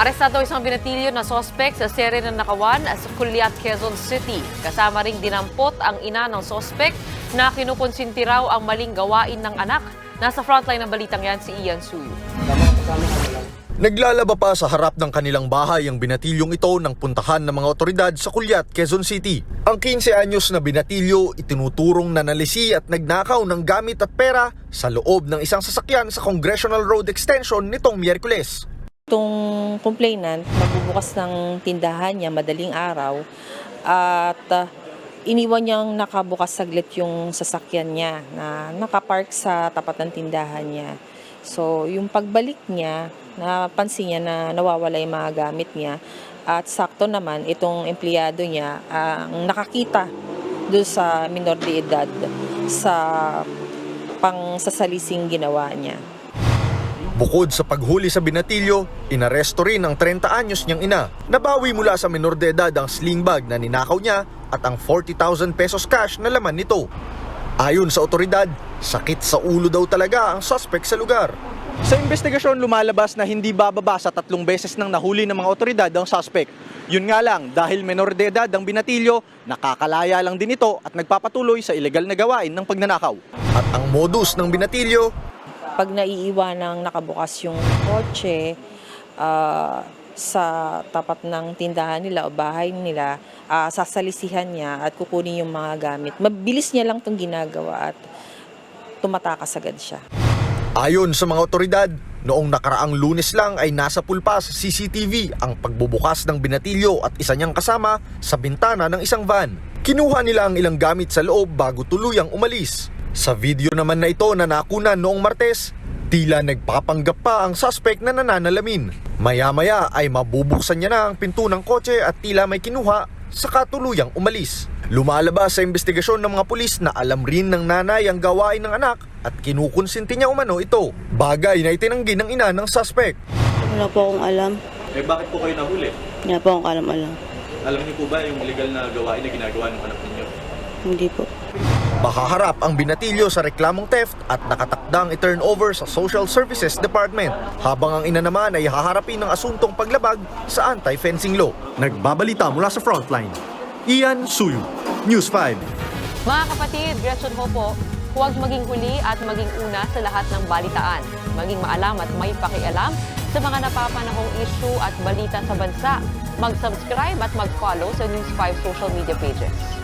Arestado isang binatilyo na sospek sa sere ng nakawan sa Culiat, Quezon City. Kasama ring dinampot ang ina ng sospek na kinukonsinti raw ang maling gawain ng anak. Nasa frontline ng balitang yan si Ian Suyu. Naglalaba pa sa harap ng kanilang bahay ang binatilyong ito ng puntahan ng mga otoridad sa Culiat, Quezon City. Ang 15 anyos na binatilyo itinuturong nanalisi at nagnakaw ng gamit at pera sa loob ng isang sasakyan sa Congressional Road Extension nitong Miyerkules. Itong complainant, magbubukas ng tindahan niya madaling araw at uh, iniwan niyang nakabukas saglit yung sasakyan niya na nakapark sa tapat ng tindahan niya. So, yung pagbalik niya, napansin niya na nawawala yung mga gamit niya at sakto naman itong empleyado niya ang nakakita doon sa minor de edad sa pangsasalising ginawa niya. Bukod sa paghuli sa binatilyo, inaresto rin ang 30 anyos niyang ina. Nabawi mula sa menor de edad ang sling bag na ninakaw niya at ang 40,000 pesos cash na laman nito. Ayon sa otoridad, sakit sa ulo daw talaga ang suspect sa lugar. Sa investigasyon, lumalabas na hindi bababa sa tatlong beses nang nahuli ng mga otoridad ang suspect. Yun nga lang, dahil menor de edad ang binatilyo, nakakalaya lang din ito at nagpapatuloy sa ilegal na gawain ng pagnanakaw. At ang modus ng binatilyo, pag naiiwanang nakabukas yung kotse ah, sa tapat ng tindahan nila o bahay nila, ah, sasalisihan niya at kukunin yung mga gamit. Mabilis niya lang itong ginagawa at tumatakas agad siya. Ayon sa mga otoridad, noong nakaraang lunes lang ay nasa pulpas CCTV ang pagbubukas ng binatilyo at isa niyang kasama sa bintana ng isang van. Kinuha nila ang ilang gamit sa loob bago tuluyang umalis. Sa video naman na ito na nakunan noong Martes, tila nagpapanggap pa ang suspect na nananalamin. Maya-maya ay mabubuksan niya na ang pinto ng kotse at tila may kinuha sa katuluyang umalis. Lumalabas sa investigasyon ng mga pulis na alam rin ng nanay ang gawain ng anak at kinukonsinti niya umano ito. Bagay na itinanggi ng ina ng suspect. Wala po akong alam. Eh bakit po kayo nahuli? Wala po akong alam-alam. Alam niyo po ba yung illegal na gawain na ginagawa ng anak ninyo? Hindi po. Makaharap ang binatilyo sa reklamong theft at nakatakdang i-turn over sa Social Services Department habang ang ina naman ay haharapin ng asuntong paglabag sa anti-fencing law. Nagbabalita mula sa frontline. Ian Suyu, News 5. Mga kapatid, Gretchen ho po, huwag maging huli at maging una sa lahat ng balitaan. Maging maalam at may pakialam sa mga napapanahong issue at balita sa bansa. Mag-subscribe at mag-follow sa News 5 social media pages.